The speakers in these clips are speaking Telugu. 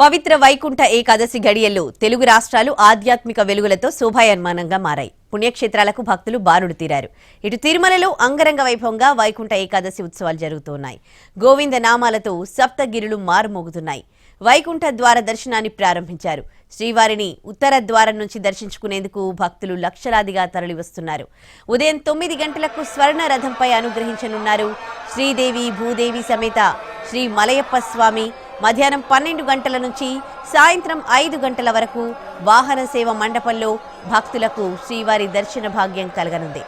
పవిత్ర వైకుంఠ ఏకాదశి గడియల్లో తెలుగు రాష్ట్రాలు ఆధ్యాత్మిక వెలుగులతో శోభాయన్మానంగా మారాయి. పుణ్యక్షేత్రాలకు భక్తులు బారుడు తీరారు. ఇటు తిరుమలలో అంగరంగ వైభవంగా వైకుంఠ ఏకాదశి ఉత్సవాలు జరుగుతున్నాయి. గోవింద నామాలతో సప్తగిరులు మారుమోగుతున్నాయి. వైకుంఠ ద్వార దర్శనాన్ని ప్రారంభించారు. శ్రీవారిని ఉత్తర ద్వారం నుంచి దర్శించుకునేందుకు భక్తులు లక్షలాదిగా తరలివస్తున్నారు. ఉదయం తొమ్మిది గంటలకు స్వర్ణ రథంపై అనుగ్రహించనున్నారు శ్రీదేవి భూదేవి సమేత శ్రీ మలయప్ప స్వామి మధ్యాహ్నం పన్నెండు గంటల నుంచి సాయంత్రం ఐదు గంటల వరకు వాహన సేవ మండపంలో భక్తులకు శ్రీవారి దర్శన భాగ్యం కలగనుంది.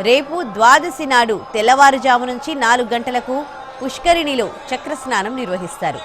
రేపు ద్వాదశి నాడు తెల్లవారుజాము నుంచి నాలుగు గంటలకు పుష్కరిణిలో చక్రస్నానం నిర్వహిస్తారు.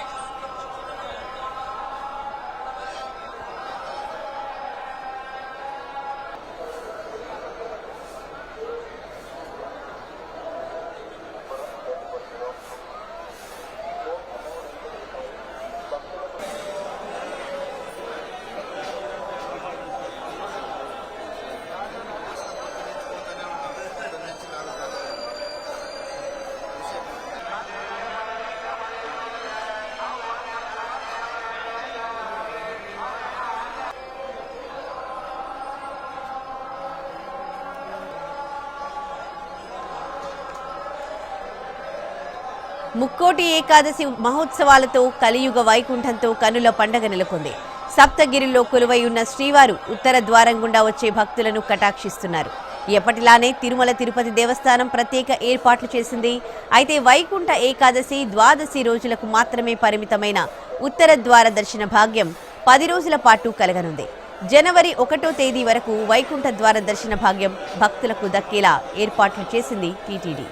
ముక్కోటి ఏకాదశి మహోత్సవాలతో కలియుగ వైకుంఠంతో కనుల పండగ నెలకొంది. సప్తగిరిలో కొలువై ఉన్న శ్రీవారు ఉత్తర ద్వారం గుండా వచ్చే భక్తులను కటాక్షిస్తున్నారు. ఎప్పటిలానే తిరుమల తిరుపతి దేవస్థానం ప్రత్యేక ఏర్పాట్లు చేసింది. అయితే వైకుంఠ ఏకాదశి ద్వాదశి రోజులకు మాత్రమే పరిమితమైన ఉత్తర ద్వార దర్శన భాగ్యం పది రోజుల పాటు కలగనుంది. జనవరి ఒకటో తేదీ వరకు వైకుంఠ ద్వార దర్శన భాగ్యం భక్తులకు దక్కేలా ఏర్పాట్లు చేసింది టీటీడీ.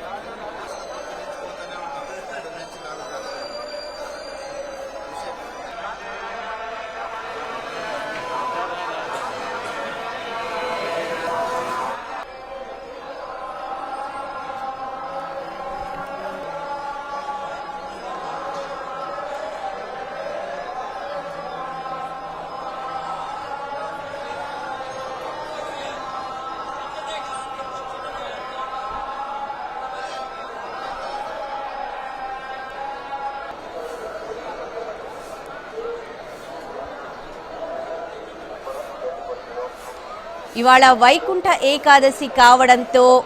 ఇవాళ వైకుంఠ ఏకాదశి కావడంతో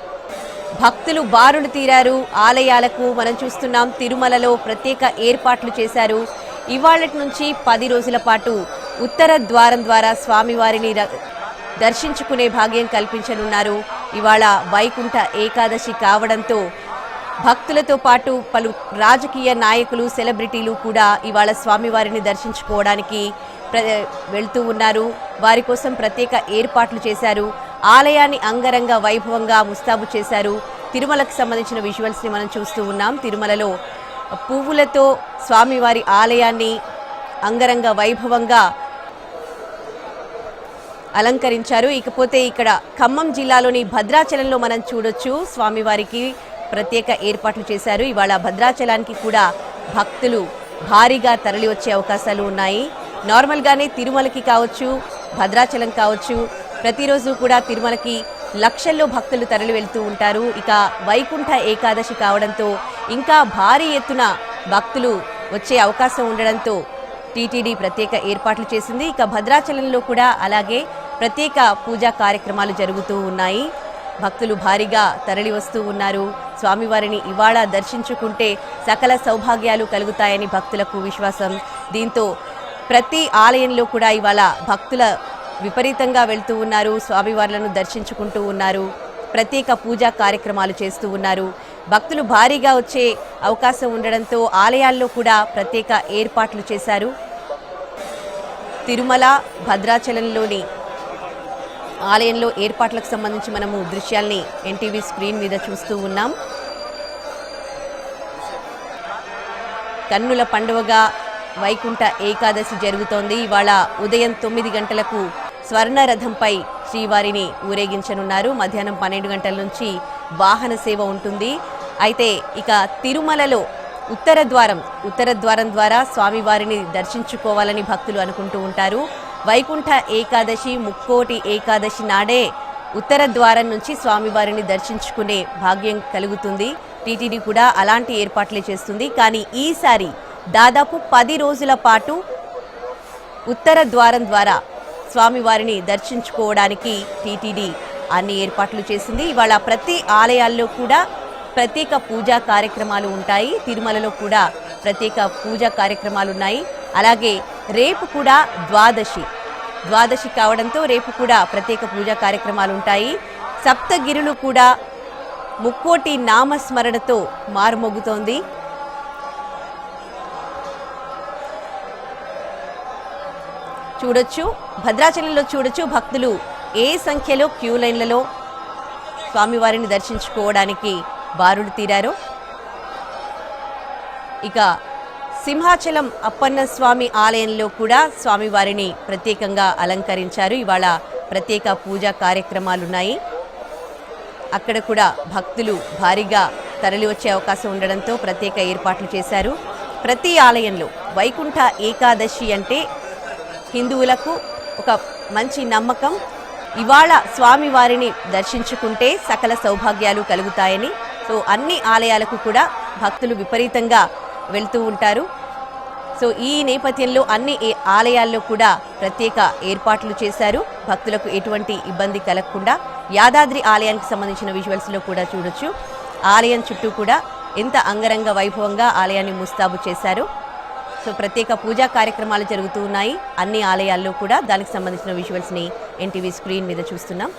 భక్తులు బారులు తీరారు. ఆలయాలకు మనం చూస్తున్నాం తిరుమలలో ప్రత్యేక ఏర్పాట్లు చేశారు. ఇవాళటి నుంచి పది రోజుల పాటు ఉత్తర ద్వారం ద్వారా స్వామివారిని ర- దర్శించుకునే భాగ్యం కల్పించనున్నారు. ఇవాళ వైకుంఠ ఏకాదశి కావడంతో భక్తులతో పాటు పలు రాజకీయ నాయకులు సెలబ్రిటీలు కూడా ఇవాళ స్వామివారిని దర్శించుకోవడానికి వెళ్తూ ఉన్నారు. వారి కోసం ప్రత్యేక ఏర్పాట్లు చేశారు. ఆలయాన్ని అంగరంగ వైభవంగా ముస్తాబు చేశారు. తిరుమలకు సంబంధించిన విజువల్స్ని మనం చూస్తూ ఉన్నాం. తిరుమలలో పువ్వులతో స్వామివారి ఆలయాన్ని అంగరంగ వైభవంగా అలంకరించారు. ఇకపోతే ఇక్కడ ఖమ్మం జిల్లాలోని భద్రాచలంలో మనం చూడొచ్చు. స్వామివారికి ప్రత్యేక ఏర్పాట్లు చేశారు. ఇవాళ భద్రాచలానికి కూడా భక్తులు భారీగా తరలి వచ్చే అవకాశాలు ఉన్నాయి. నార్మల్గానే తిరుమలకి కావచ్చు భద్రాచలం కావచ్చు ప్రతిరోజు కూడా తిరుమలకి లక్షల్లో భక్తులు తరలి వెళ్తూ ఉంటారు. ఇక వైకుంఠ ఏకాదశి కావడంతో ఇంకా భారీ ఎత్తున భక్తులు వచ్చే అవకాశం ఉండడంతో టీటీడీ ప్రత్యేక ఏర్పాట్లు చేసింది. ఇక భద్రాచలంలో కూడా అలాగే ప్రత్యేక పూజా కార్యక్రమాలు జరుగుతూ ఉన్నాయి. భక్తులు భారీగా తరలి వస్తూ ఉన్నారు. స్వామివారిని ఇవాళ దర్శించుకుంటే సకల సౌభాగ్యాలు కలుగుతాయని భక్తులకు విశ్వాసం. దీంతో ప్రతి ఆలయంలో కూడా ఇవాళ భక్తుల విపరీతంగా వెళ్తూ ఉన్నారు స్వామివార్లను దర్శించుకుంటూ ఉన్నారు ప్రత్యేక పూజా కార్యక్రమాలు చేస్తూ ఉన్నారు. భక్తులు భారీగా వచ్చే అవకాశం ఉండడంతో ఆలయాల్లో కూడా ప్రత్యేక ఏర్పాట్లు చేశారు. తిరుమల భద్రాచలంలోని ఆలయంలో ఏర్పాట్లకు సంబంధించి మనము దృశ్యాల్ని ఎన్టీవీ స్క్రీన్ మీద చూస్తూ ఉన్నాం. కన్నుల పండువగా వైకుంఠ ఏకాదశి జరుగుతోంది. ఇవాళ ఉదయం తొమ్మిది గంటలకు స్వర్ణరథంపై శ్రీవారిని ఊరేగించనున్నారు. మధ్యాహ్నం పన్నెండు గంటల నుంచి వాహన సేవ ఉంటుంది. అయితే ఇక తిరుమలలో ఉత్తర ద్వారం ఉత్తర ద్వారం ద్వారా స్వామివారిని దర్శించుకోవాలని భక్తులు అనుకుంటూ ఉంటారు. వైకుంఠ ఏకాదశి ముక్కోటి ఏకాదశి నాడే ఉత్తర ద్వారం నుంచి స్వామివారిని దర్శించుకునే భాగ్యం కలుగుతుంది. టీటీడీ కూడా అలాంటి ఏర్పాట్లే చేస్తుంది. కానీ ఈసారి దాదాపు పది రోజుల పాటు ఉత్తర ద్వారం ద్వారా స్వామివారిని దర్శించుకోవడానికి టీటీడీ అన్ని ఏర్పాట్లు చేసింది. ఇవాళ ప్రతి ఆలయాల్లో కూడా ప్రత్యేక పూజా కార్యక్రమాలు ఉంటాయి. తిరుమలలో కూడా ప్రత్యేక పూజా కార్యక్రమాలు ఉన్నాయి. అలాగే రేపు కూడా ద్వాదశి. ద్వాదశి కావడంతో రేపు కూడా ప్రత్యేక పూజా కార్యక్రమాలు ఉంటాయి. సప్తగిరులు కూడా ముక్కోటి నామస్మరణతో మారుమోగుతోంది. చూడొచ్చు భద్రాచలంలో చూడొచ్చు భక్తులు ఏ సంఖ్యలో క్యూ లైన్లలో స్వామివారిని దర్శించుకోవడానికి బారులు తీరారో. ఇక సింహాచలం అప్పన్న స్వామి ఆలయంలో కూడా స్వామివారిని ప్రత్యేకంగా అలంకరించారు. ఇవాళ ప్రత్యేక పూజా కార్యక్రమాలున్నాయి. అక్కడ కూడా భక్తులు భారీగా తరలి వచ్చే అవకాశం ఉండడంతో ప్రత్యేక ఏర్పాట్లు చేశారు. ప్రతి ఆలయంలో వైకుంఠ ఏకాదశి అంటే హిందువులకు ఒక మంచి నమ్మకం. ఇవాళ స్వామివారిని దర్శించుకుంటే సకల సౌభాగ్యాలు కలుగుతాయని. సో అన్ని ఆలయాలకు కూడా భక్తులు విపరీతంగా వెళ్తూ ఉంటారు. సో ఈ నేపథ్యంలో అన్ని ఏ- ఆలయాల్లో కూడా ప్రత్యేక ఏర్పాట్లు చేశారు. భక్తులకు ఎటువంటి ఇబ్బంది కలగకుండా యాదాద్రి ఆలయానికి సంబంధించిన విజువల్స్లో కూడా చూడొచ్చు. ఆలయం చుట్టూ కూడా ఎంత అంగరంగ వైభవంగా ఆలయాన్ని ముస్తాబు చేశారు. సో ప్రత్యేక పూజా కార్యక్రమాలు జరుగుతూ ఉన్నాయి. అన్ని ఆలయాల్లో కూడా దానికి సంబంధించిన విజువల్స్ని ఎన్టీవీ స్క్రీన్ మీద చూస్తున్నాం.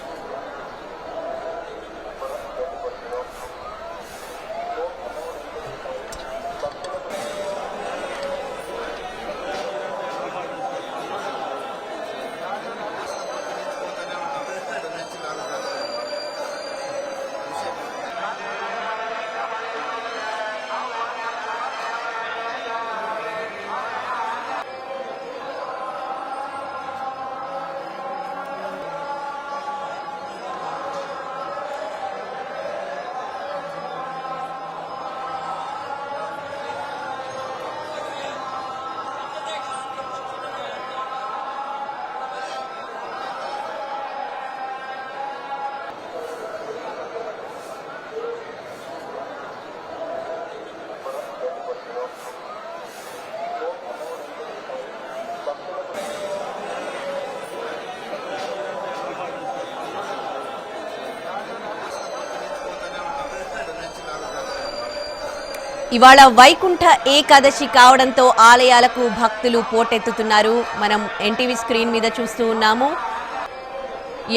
ఇవాళ వైకుంఠ ఏకాదశి కావడంతో ఆలయాలకు భక్తులు పోటెత్తుతున్నారు. మనం ఎన్టీవీ స్క్రీన్ మీద చూస్తూ ఉన్నాము.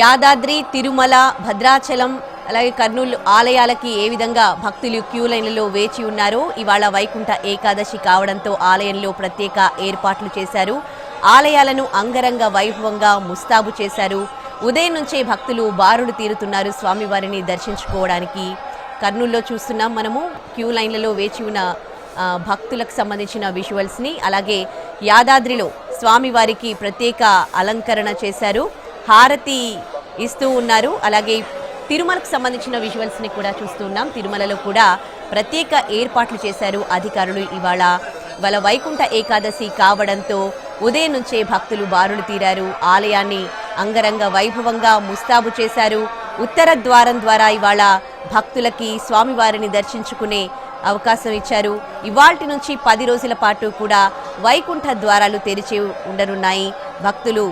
యాదాద్రి తిరుమల భద్రాచలం అలాగే కర్నూలు ఆలయాలకి ఏ విధంగా భక్తులు క్యూ లైన్లలో వేచి ఉన్నారో ఇవాళ వైకుంఠ ఏకాదశి కావడంతో ఆలయంలో ప్రత్యేక ఏర్పాట్లు చేశారు. ఆలయాలను అంగరంగ వైభవంగా ముస్తాబు చేశారు. ఉదయం నుంచే భక్తులు బారులు తీరుతున్నారు స్వామివారిని దర్శించుకోవడానికి. కర్నూలులో చూస్తున్నాం. మనము క్యూ లైన్లలో వేచి ఉన్న భక్తులకు సంబంధించిన విజువల్స్ని అలాగే యాదాద్రిలో స్వామివారికి ప్రత్యేక అలంకరణ చేశారు. హారతి ఇస్తూ ఉన్నారు. అలాగే తిరుమలకు సంబంధించిన విజువల్స్ని కూడా చూస్తున్నాం తిరుమలలో కూడా ప్రత్యేక ఏర్పాట్లు చేశారు అధికారులు. ఇవాళ ఇవాళ వైకుంఠ ఏకాదశి కావడంతో ఉదయం నుంచే భక్తులు బారులు తీరారు. ఆలయాన్ని అంగరంగ వైభవంగా ముస్తాబు చేశారు. ఉత్తర ద్వారం ద్వారా ఇవాళ భక్తులకి స్వామివారిని దర్శించుకునే అవకాశం ఇచ్చారు. ఇవాల్టి నుంచి పది రోజుల పాటు కూడా వైకుంఠ ద్వారాలు తెరిచి ఉండనున్నాయి. భక్తులు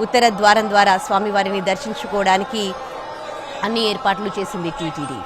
ఉత్తర ద్వారం ద్వారా స్వామివారిని దర్శించుకోవడానికి అన్ని ఏర్పాట్లు చేసింది టీటీడీ.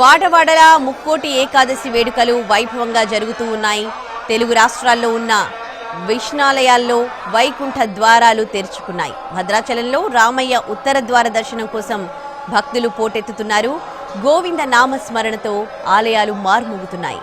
వాడవాడలా ముక్కోటి ఏకాదశి వేడుకలు వైభవంగా జరుగుతూ ఉన్నాయి. తెలుగు రాష్ట్రాల్లో ఉన్న విష్ణాలయాల్లో వైకుంఠ ద్వారాలు తెరుచుకున్నాయి. భద్రాచలంలో రామయ్య ఉత్తర ద్వార దర్శనం కోసం భక్తులు పోటెత్తుతున్నారు. గోవింద నామస్మరణతో ఆలయాలు మార్మోగుతున్నాయి.